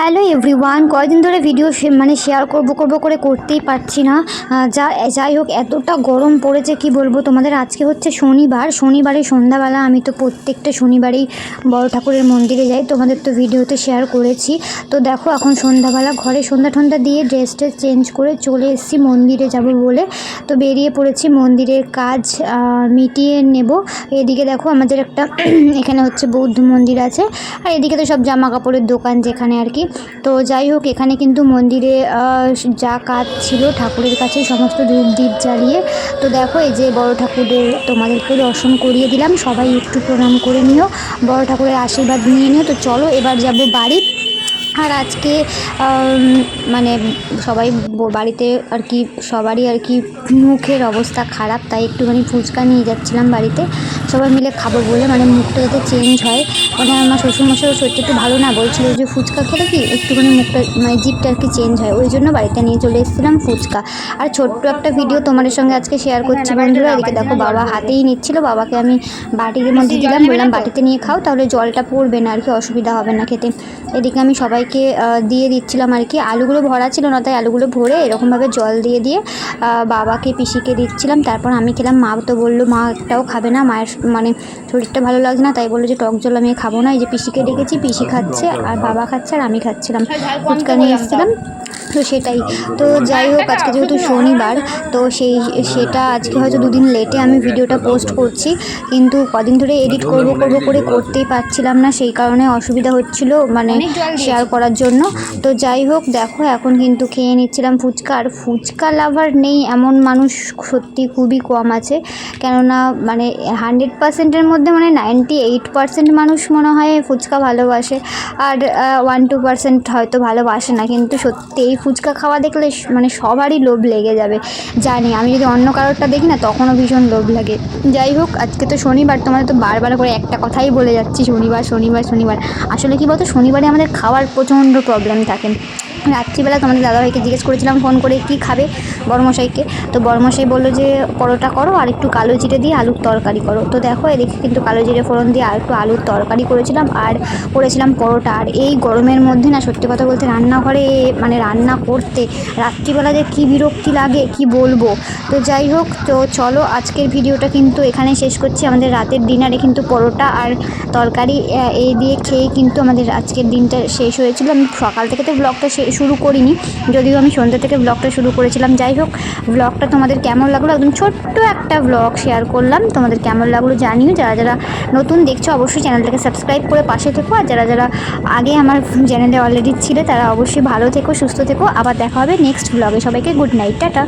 Hello everyone কয়দিন ধরে video মানে শেয়ার করব করব করে করতেই পারছি না। যা, যাই হোক, এতটা গরম পড়েছে, কি বলব তোমাদের? আজকে হচ্ছে শনিবার শনিবারে সন্ধ্যাবেলা আমি তো প্রত্যেকটা শনিবারেই বড় ঠাকুরের মন্দিরে যাই, তোমাদের তো ভিডিওতে শেয়ার করেছি। তো দেখো, এখন সন্ধ্যাবেলা ঘরে সন্ধ্যা টন্ধা দিয়ে ড্রেস ট্রেস চেঞ্জ করে চলে এসেছি, মন্দিরে যাব বলে। তো বেরিয়ে পড়েছি, মন্দিরের কাজ মিটিয়ে নেব। এদিকে দেখো, আমাদের একটা এখানে হচ্ছে বৌদ্ধ মন্দির আছে। আর এদিকে তো সব জামা কাপড়ের দোকান যেখানে আর কি। তো যাই হোক, এখানে কিন্তু মন্দিরে যা কাজ ছিল ঠাকুরের কাছে সমস্ত ধূপ দ্বীপ জ্বালিয়ে। তো দেখো, এই যে বড় ঠাকুরের তোমাদেরকে দর্শন করিয়ে দিলাম। সবাই একটু প্রণাম করে নিও। বড় ঠাকুরের আশীর্বাদ নিয়ে নিও। তো চলো, এবার যাব বাড়ি। আর আজকে মানে সবাই বাড়িতে আর কি, সবারই আর কি মুখের অবস্থা খারাপ, তাই একটুখানি ফুচকা নিয়ে যাচ্ছিলাম বাড়িতে। সবাই মিলে খাব বলে মানে মুখটা যাতে চেঞ্জ হয়। মানে আমার শ্বশুরমশাইয়ের শরীরটা একটু ভালো না বলছিল যে ফুচকা খেলে কি একটুখানি মুখটা মানে জিপটা আর কি চেঞ্জ হয়। ওই জন্য বাড়িতে নিয়ে চলে এসেছিলাম ফুচকা। আর ছোট্ট একটা ভিডিও তোমাদের সঙ্গে আজকে শেয়ার করছি বন্ধুরা। এদিকে দেখো বাবা হাতেই নিচ্ছিল, বাবাকে আমি বাটির মধ্যে দিলাম, বললাম বাটিতে নিয়ে খাও, তাহলে জলটা পড়বে না, আর কি অসুবিধা হবে না খেতে। এদিকে আমি সবাইকে আহ, দিয়ে দিচ্ছিলাম আর কি আলুগুলো ভরা ছিল না তাই আলুগুলো ভরে এরকমভাবে জল দিয়ে দিয়ে বাবাকে পিসিকে দিচ্ছিলাম। তারপর আমি খেলাম মা তো বলল মা একটাও খাবে না মায়ের মানে শরীরটা ভালো লাগছে না তাই বলল যে টক জল আমি খাব না। এই যে পিসিকে ডেকেছি পিসি খাচ্ছে আর বাবা খাচ্ছে আর আমি খাচ্ছিলাম। ফুচকা নিয়ে এসেছিলাম। তো সেটাই। তো যাই হোক আজকে যেহেতু শনিবার তো সেই সেটা আজকে হয়তো দুদিন লেটে আমি ভিডিওটা পোস্ট করছি। কিন্তু কদিন ধরে এডিট করব করব করে করতেই পারছিলাম না সেই কারণে অসুবিধা হচ্ছিল মানে শেয়ার করার জন্য। তো যাই হোক দেখো এখন কিন্তু খেয়ে নিচ্ছিলাম ফুচকা। আর ফুচকা লাভার নেই এমন মানুষ সত্যি খুবই কম আছে। কেননা মানে হান্ড্রেড পার্সেন্টের মধ্যে মানে নাইনটি এইট পার্সেন্ট মানুষ মনে হয় ফুচকা ভালোবাসে। আর ওয়ান টু পার্সেন্ট হয়তো ভালোবাসে না কিন্তু সত্যি এই ফুচকা খাওয়া দেখলে মানে সবারই লোভ লেগে যাবে। জানি, আমি যদি অন্য কারোরটা দেখি না, তখনও ভীষণ লোভ লাগে। যাই হোক, আজকে তো শনিবার, তোমাদের তো বারবার করে একটা কথাই বলে যাচ্ছি, শনিবার শনিবার শনিবার। আসলে কি বলতো, শনিবারে আমাদের খাওয়ার প্রচণ্ড প্রবলেম থাকে। রাত্রিবেলা তোমাদের দাদাভাইকে জিজ্ঞেস করেছিলাম, ফোন করে কি খাবে বড়মশাইকে। তো বড়মশাই বলল যে, পরোটা করো আর একটু কালো জিরে দিয়ে আলুর তরকারি করো। তো দেখো, এদিকে কিন্তু কালো জিরে ফোড়ন দিয়ে আর একটু আলুর তরকারি করেছিলাম আর করেছিলাম পরোটা। আর এই গরমের মধ্যে না, সত্যি কথা বলতে রান্নাঘরে মানে রান্না করতে রাত্রিবেলা যে কী বিরক্তি লাগে, কি বলব? তো যাই হোক, তো চলো আজকের ভিডিওটা কিন্তু এখানে শেষ করছি। আমাদের রাতের ডিনারে কিন্তু পরোটা আর তরকারি এই দিয়ে খেয়ে কিন্তু আমাদের আজকের দিনটা শেষ হয়েছিল। আমি সকাল থেকে তো ব্লগটা শে- শুরু করিনি, যদিও আমি সন্ধ্যা থেকে ব্লগটা শুরু করেছিলাম। যাই হোক ব্লগটা তোমাদের কেমন লাগল? একদম ছোট্ট একটা ব্লগ শেয়ার করলাম। তোমাদের কেমন লাগল জানিও। যারা যারা নতুন দেখছ, অবশ্যই চ্যানেলটাকে সাবস্ক্রাইব করে পাশে থেকো। আর যারা যারা আগে আমার চ্যানেলে অলরেডি ছিলে, তারা অবশ্যই ভালো থেকো, সুস্থ থেকো। আবার দেখা হবে নেক্সট ব্লগে সবাইকে গুড নাইট টাটা।